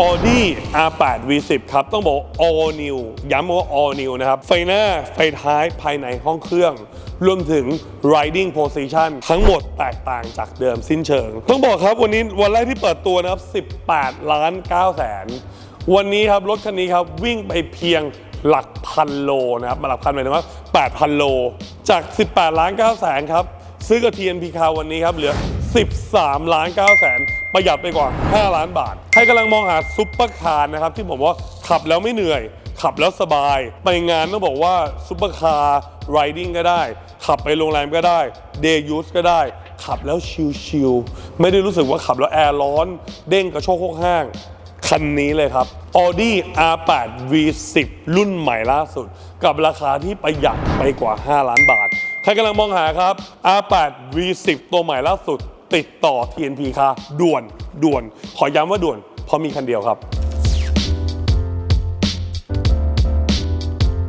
Audi R8 V10 ครับ ต้องบอก all new ย้ำว่า all new นะครับ ไฟหน้า ไฟท้ายภายในห้องเครื่อง รวมถึง riding position ทั้งหมดแตกต่างจากเดิมสิ้นเชิง ต้องบอกครับวันนี้วันแรกที่เปิดตัวนะครับ 18 ล้าน9แสน วันนี้ครับ รถคันนี้ครับ วิ่งไปเพียงหลักพันโลนะครับมาหลักพันหมายถึงว่า8,000 โล จาก 18 ล้าน9แสนครับ ซื้อกับ TNP คาวันนี้ครับเหลือ 13 ล้าน9แสนประหยัดไปกว่า 5 ล้านบาท ใครกำลังมองหาซุปเปอร์คาร์นะครับ ที่ผมว่าขับแล้วไม่เหนื่อย ขับแล้วสบาย ไปงานต้องบอกว่าซุปเปอร์คาร์ไรดิ้งก็ได้ ขับไปโรงแรมก็ได้เดย์ยูสก็ได้ ขับแล้วชิลๆไม่ได้รู้สึกว่าขับแล้วแอร์ร้อน เด้งกระโชกโคกห้างคันนี้เลยครับ Audi R8 V10 รุ่นใหม่ล่าสุด กับราคาที่ประหยัดไปกว่า 5 ล้านบาท ใครกำลังมองหาครับ R8 V10 ตัวใหม่ล่าสุด ติดต่อ TNP ค่ะด่วนด่วน ขอย้ำว่าด่วนเพราะมีคันเดียวครับ